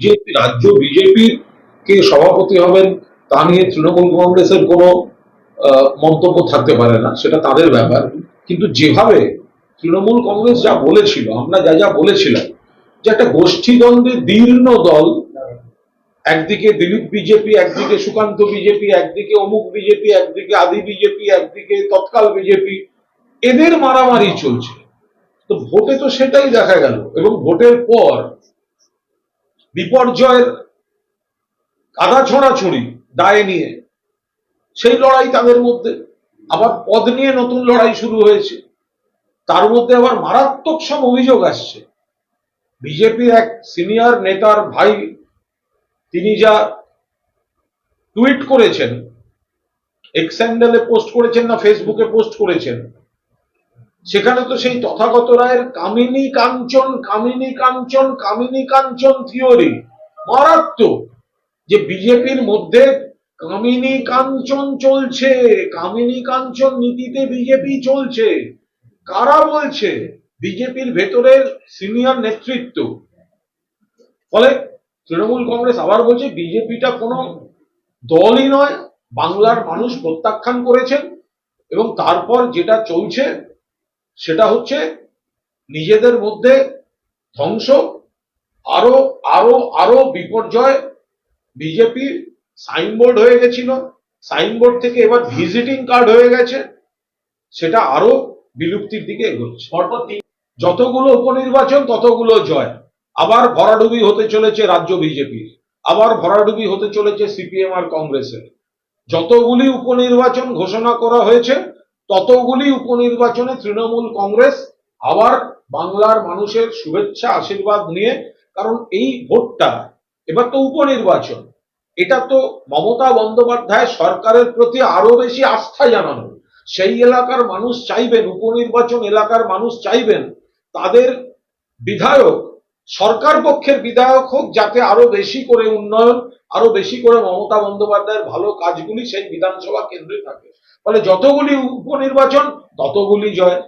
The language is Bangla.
যে রাজ্য বিজেপির কে সভাপতি হবেন তা নিয়ে তৃণমূল কংগ্রেসের কোনো মন্তব্য থাকতে পারে না, সেটা তাদের ব্যাপার। কিন্তু যেভাবে তৃণমূল কংগ্রেস যা বলেছিল, আমরা যা যা বলেছিলাম, যে একটা গোষ্ঠীদ্বন্দ্বে দীর্ণ দল, একদিকে দিলীপ বিজেপি, একদিকে সুকান্ত বিজেপি, একদিকে অমুক বিজেপি, একদিকে আদি বিজেপি, একদিকে তৎকাল বিজেপি, এদের মারামারি চলছে। তো ভোটে তো সেটাই দেখা গেল। এবং ভোটের পর বিপর্যয়ের কাদা ছড়াছড়ি দায় নিয়ে। সেই লড়াই তাদের মধ্যে। আবার পদ নিয়ে নতুন লড়াই শুরু হয়েছে। তার মধ্যে আবার মারাত্মক সব অভিযোগ আসছে। বিজেপির এক সিনিয়র নেতার ভাই, তিনি যা টুইট করেছেন এক্স হ্যান্ডেলে পোস্ট করেছেন না, ফেসবুকে পোস্ট করেছেন সেখানে তো সেই তথাগত রায়ের কামিনী কাঞ্চন কামিনী কাঞ্চন কামিনী কাঞ্চন থিওরি মারাত্মক। যে বিজেপির মধ্যে কামিনী কাঞ্চন চলছে, কামিনী কাঞ্চন নীতিতে বিজেপি চলছে, কারা বলছে? বিজেপির ভেতরের সিনিয়র নেতৃত্ব। ফলে তৃণমূল কংগ্রেস আবার বলছে, বিজেপিটা কোনো দলই নয়, বাংলার মানুষ প্রত্যাখ্যান করেছেন এবং তারপর যেটা চলছে সেটা হচ্ছে নিজেদের মধ্যে ধ্বংস আরও আরও আরও বিপর্যয়। বিজেপি সাইনবোর্ড হয়ে গেছিল। সাইনবোর্ড থেকে এবার ভিজিটিং কার্ড হয়ে গেছে। সেটা আরও বিলুপ্তির দিকে এগোচ্ছে। যতগুলো উপনির্বাচন ততগুলো জয়। আবার ভরাডুবি হতে চলেছে রাজ্য বিজেপির। আবার ভরাডুবি হতে চলেছে সিপিএম আর কংগ্রেসের। যতগুলি উপনির্বাচন ঘোষণা করা হয়েছে ততগুলি উপনির্বাচনে তৃণমূল কংগ্রেস আবার বাংলার মানুষের শুভেচ্ছা, আশীর্বাদ নিয়ে, কারণ এই ভোটটা, এবার তো উপনির্বাচন, এটা তো মমতা বন্দ্যোপাধ্যায় সরকারের প্রতি আরও বেশি আস্থা জানানো। সেই এলাকার মানুষ চাইবেন, উপনির্বাচন এলাকার মানুষ চাইবেন, তাদের বিধায়ক সরকার পক্ষের বিধায়ক হোক, যাতে আরও বেশি করে উন্নয়ন, আরও বেশি করে মমতা বন্দ্যোপাধ্যায়ের ভালো কাজগুলি সেই বিধানসভা কেন্দ্রে থাকে। ফলে যতগুলি উপনির্বাচন, ততগুলি জয়।